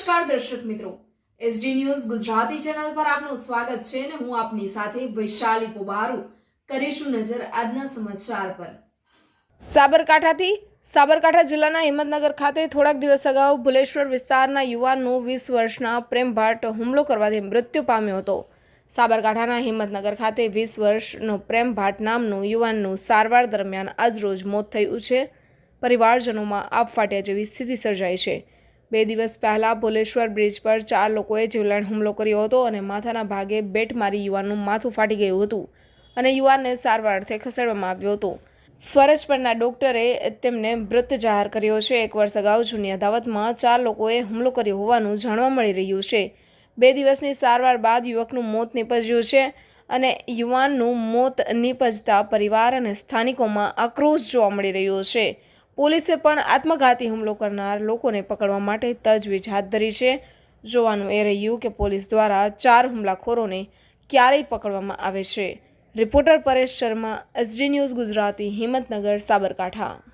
નમસ્કાર દર્શક મિત્રો. એસડી ન્યૂઝ ગુજરાતી ચેનલ પર આપનું સ્વાગત છે અને હું આપની સાથે વૈશાલી પોબારુ કરીશું નજર આજના સમાચાર પર. સાબરકાંઠાથી સાબરકાંઠા જિલ્લાના હિંમતનગર ખાતે થોડાક દિવસ અગાઉ ભુલેશ્વર વિસ્તારના યુવાનનું વીસ વર્ષના પ્રેમભાટ હુમલો કરવાથી મૃત્યુ પામ્યો હતો. સાબરકાંઠાના હિંમતનગર ખાતે વીસ વર્ષનો પ્રેમભાટ નામનું યુવાનનું સારવાર દરમિયાન આજરોજ મોત થયું છે. પરિવારજનોમાં આપ ફાટ્યા જેવી સ્થિતિ સર્જાઈ છે. બે દિવસ પહેલાં ભોલેશ્વર બ્રિજ પર ચાર લોકોએ જીવલેણ હુમલો કર્યો હતો અને માથાના ભાગે બેટ મારી યુવાનનું માથું ફાટી ગયું હતું અને યુવાનને સારવાર અર્થે ખસેડવામાં આવ્યો હતો. ફરજ પરના ડોક્ટરે તેમને મૃત જાહેર કર્યો છે. એક વર્ષ અગાઉ જૂની અદાવતમાં ચાર લોકોએ હુમલો કર્યો હોવાનું જાણવા મળી રહ્યું છે. બે દિવસની સારવાર બાદ યુવકનું મોત નીપજ્યું છે અને યુવાનનું મોત નીપજતા પરિવાર અને સ્થાનિકોમાં આક્રોશ જોવા મળી રહ્યો છે. પોલીસે પણ આત્મઘાતી હુમલો કરનાર લોકોને પકડવા માટે તજવીજ હાથ ધરી છે. જોવાનું એ રહ્યું કે પોલીસ દ્વારા ચાર હુમલાખોરોને ક્યારેય પકડવામાં આવે છે. Reporter Paresh Sharma, SD news Gujarati, Himmatnagar, Sabarkantha.